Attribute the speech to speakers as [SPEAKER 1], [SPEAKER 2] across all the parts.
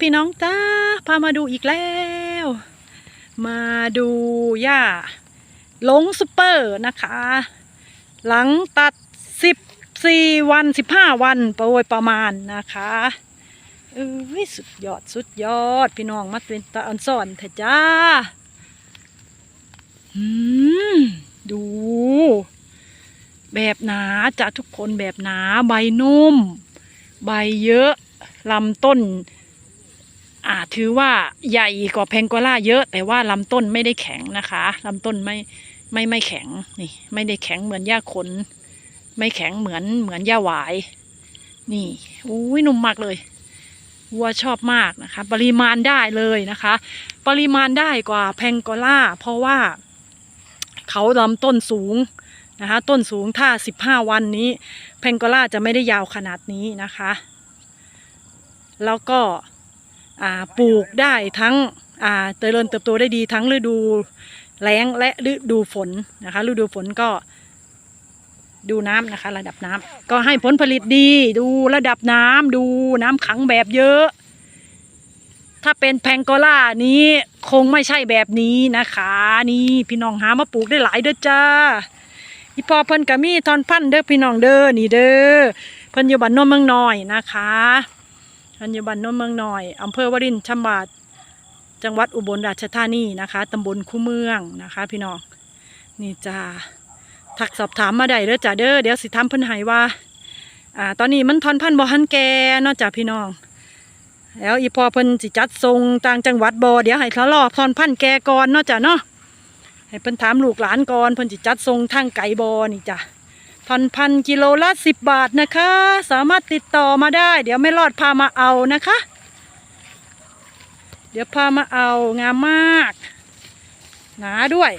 [SPEAKER 1] พี่น้องจ้าพามาดูอีกแล้ว มาดูหญ้าหลงซุปเปอร์นะคะ หลังตัดสิบสี่วันสิบห้าวันโดยประมาณนะคะเออสุดยอดสุดยอด พี่น้องมาเป็นตาอันซ่อนเถอะจ้าอืมดู แบบหนาจ้ะทุกคนแบบหนาใบนุ่ม ใบเยอะลำต้น อ่าถือว่าใหญ่กว่าแพงโกล่าเยอะ แต่ว่าลำต้นไม่ได้แข็งนะคะลำต้นไม่ไม่ไม่แข็งนี่ ไม่ได้แข็งเหมือนหญ้าขน ไม่แข็งเหมือนเหมือนหญ้าหวาย นี่อุ้ยนุ่มมากเลยวัวชอบมากนะคะ ปริมาณได้เลยนะคะ ปริมาณได้กว่าแพงโกล่า เพราะว่า เขาลำต้นสูงนะคะ ต้นสูงถ้าสิบห้าวันนี้ แพงโกล่าจะไม่ได้ยาวขนาดนี้นะคะ แล้วก็ ปลูกได้ทั้งเจริญเติบโตได้ดีทั้งฤดูแล้งและฤดูฝนนะคะฤดูฝนก็ดูน้ำนะคะ ระดับน้ำก็ให้ผลผลิตดี ดูระดับน้ำดูน้ำขังแบบเยอะ ถ้าเป็นแพงโกล่านี้คงไม่ใช่แบบนี้นะคะ นี่พี่น้องหามาปลูกได้หลายเด้อจ้าอีพอเพิ่นกะมีทอนพันเด้อพี่น้องเด้อนี่เด้อเพิ่นอยู่บ้านโนนเมืองน้อยนะคะ เพิ่นอยู่บ้านโนนเมืองน้อยอำเภอวรินทร์ชำบาดจังหวัดอุบลราชธานีนะคะตำบลคูเมืองนะคะ พี่น้องนี่จ้าทักสอบถามมาได้เด้อจ้าเด้อเดี๋ยวสิทำเพิ่นให้ว่าอ่า ตอนนี้มันทอนพันธ์บ่ทันแก่เนาะจ้าพี่น้อง แล้วอีพอเพิ่นสิจัดส่งต่างจังหวัดบ่เดี๋ยวให้เขารอทอนพันธ์แก่ก่อนเนาะจ้ะเนาะให้เพิ่นถามลูกหลานก่อนเพิ่นสิจัดส่งทางไก่บ่นี่จ้ะ ทอนพันกิโลละสิบบาทนะคะ สามารถติดต่อมาได้ เดี๋ยวไม่รอดพามาเอานะคะ เดี๋ยวพามาเอางามมาก หนาด้วย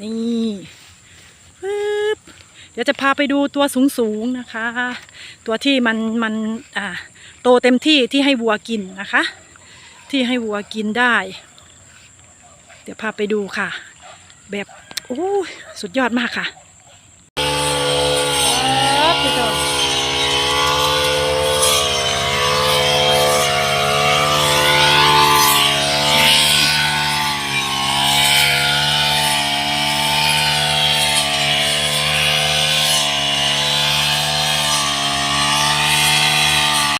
[SPEAKER 1] นี่ปึ๊บเดี๋ยวจะพาไปดูตัวสูงๆนะคะ ตัวที่มันมันอ่าโตเต็มที่ที่ให้วัวกินนะคะ ที่ให้วัวกินได้ เดี๋ยวพาไปดูค่ะ แบบโอ้สุดยอดมากค่ะ